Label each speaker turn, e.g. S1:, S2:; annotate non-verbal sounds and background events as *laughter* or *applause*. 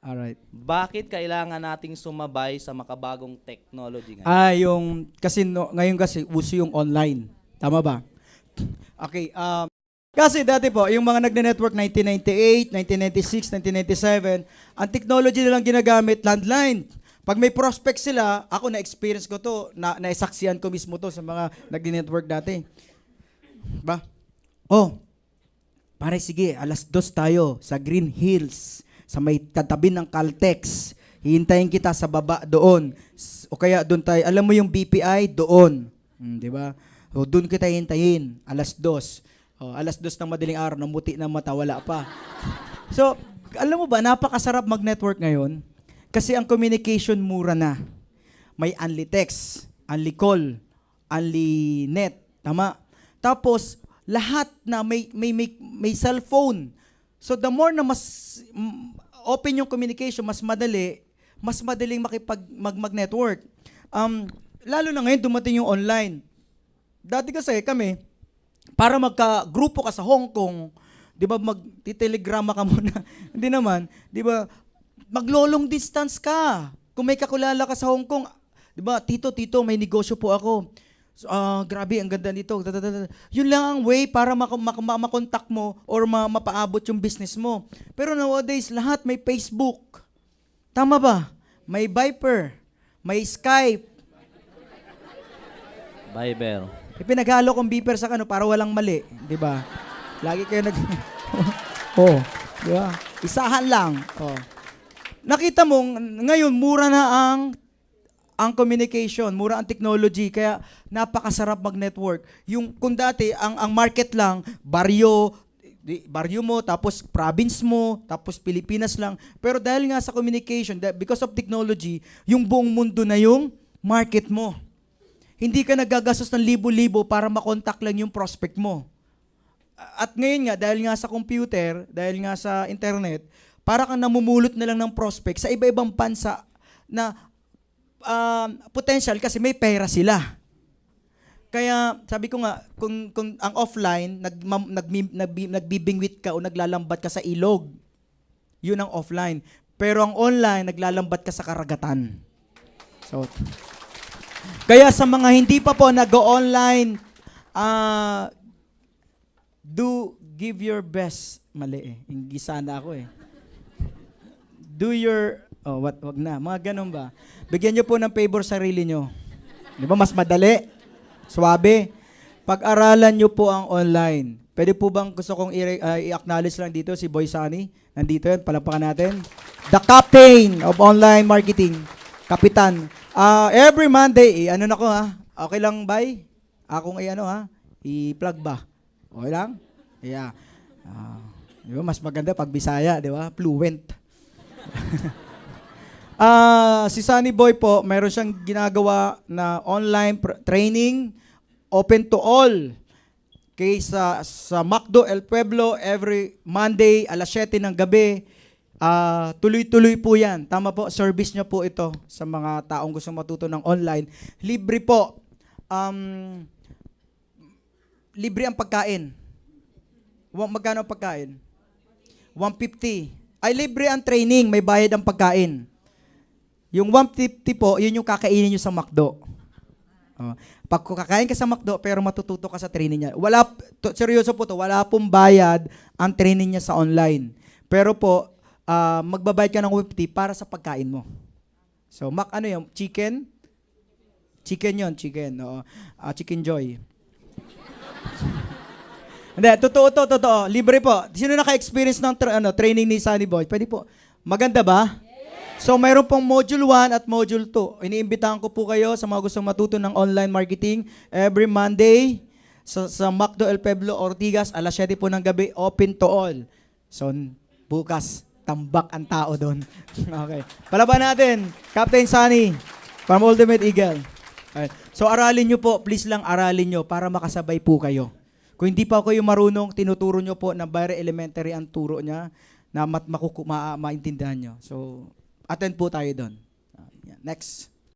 S1: Alright.
S2: Bakit kailangan nating sumabay sa makabagong technology ngayon?
S1: Ah, yung, kasi no, ngayon kasi uso yung online. Tama ba? Okay, um, kasi dati po, yung mga nagne-network 1998, 1996, 1997, ang technology nilang ginagamit, landline. Pag may prospect sila, ako na-experience ko to, na naisaksiyan ko mismo to sa mga nagne-network dati. Ba? Oh, pare sige, alas dos tayo sa Green Hills, sa may katabi ng Caltex. Hihintayin kita sa baba doon. O kaya doon tayo, alam mo yung BPI, doon. Hmm, di ba? O doon kita hintayin, alas dos. O, alas dos ng madaling araw, namuti na mata, wala pa. *laughs* So, alam mo ba, napakasarap mag-network ngayon kasi ang communication mura na. May only text, only call, only net, tama? Tapos lahat na may may may, may cellphone. So the more na mas mm, open yung communication, mas madali, mas madaling makipag mag, mag-network. Um, lalo na ngayon dumating yung online. Dati kasi kami, para magka-grupo ka sa Hong Kong, 'di ba magtitelegrama ka muna. *laughs* Hindi naman, 'di ba? Maglolong distance ka. Kung may kakilala ka sa Hong Kong, 'di ba? Tito, tito, may negosyo po ako. So, ah, grabe, ang ganda nito. Yun lang ang way para mak- mak- ma- makontak mo or ma- mapaabot yung business mo. Pero nowadays, lahat may Facebook. Tama ba? May Viper. May Skype.
S2: Viber.
S1: Ipinaghalo kong beeper sa kano para walang mali, 'di ba? Lagi kayo nag *laughs* Oh, 'di ba? Isahan lang. Oh. Nakita mo ng- ngayon mura na ang ang communication, mura ang technology, kaya napakasarap mag-network. Yung kung dati ang ang market lang baryo, baryo mo, tapos province mo, tapos Pilipinas lang. Pero dahil nga sa communication, because of technology, yung buong mundo na yung market mo. Hindi ka nagagastos ng libo-libo para makontak lang yung prospect mo. At ngayon nga, dahil nga sa computer, dahil nga sa internet, para kang namumulot na lang ng prospect sa iba-ibang bansa na um, potential kasi may pera sila. Kaya sabi ko nga, kung, kung ang offline, nag, nagmi- nagbi- nagbibingwit ka o naglalambat ka sa ilog, yun ang offline. Pero ang online, naglalambat ka sa karagatan. So, kaya sa mga hindi pa po nag-online, ah do give your best. Mali eh. Hindi sana ako eh. Do your, oh, what, wag na. Mga ganun ba? Bigyan nyo po ng favor sarili nyo. Di ba? Mas madali. Swabe. Pag-aralan nyo po ang online. Pwede po bang gusto kong i- ah, i-acknowledge lang dito si Boy Sunny? Nandito yun. Palapakan natin. The captain of online marketing. Kapitan. Ah, every Monday, eh, ano na ko ha? Okay lang, bye? Akong i-ano ha? I-plug ba? Okay lang? Yeah. Ah, di ba? Mas maganda pag Bisaya, di ba? Fluent. *laughs* Ah, si Sunny Boy po, mayroon siyang ginagawa na online pr- training open to all. Kay sa sa Macdo El Pueblo every Monday alas 7 ng gabi. Ah, tuloy-tuloy po 'yan. Tama po, service niyo po ito sa mga taong gusto matuto ng online. Libre po. Um, libre ang pagkain. Wa- Magkano ang pagkain? 150. Ay libre ang training, may bayad ang pagkain. Yung 150 po, yun yung kakainin nyo sa McDo. Oh. Pag kakain ka sa McDo, pero matututo ka sa training niya. Wala, to, seryoso po to, wala pong bayad ang training niya sa online. Pero po, ah, magbabayad ka ng 150 para sa pagkain mo. So, Mac, ano yung Chicken? Chicken yon chicken. Oo. Ah, chicken Joy. *laughs* Hindi, totoo to, totoo. Libre po. Sino naka-experience ng tra- ano, training ni Sunny Boy? Pwede po. Maganda ba? So, mayroon pong Module 1 at Module 2. Iniimbitahan ko po kayo sa mga gustong matuto ng online marketing every Monday sa, sa Macdo El Pueblo, Ortigas, alas 7 po ng gabi, open to all. So, bukas, tambak ang tao doon. *laughs* okay. Palaban natin, Captain Sunny from Ultimate Eagle. Okay. So, aralin nyo po, please lang aralin nyo para makasabay po kayo. Kung hindi pa kayo marunong, tinuturo nyo po na very elementary ang turo niya na mat makuku ma maintindihan nyo. So, attend po tayo doon. Ah. Next.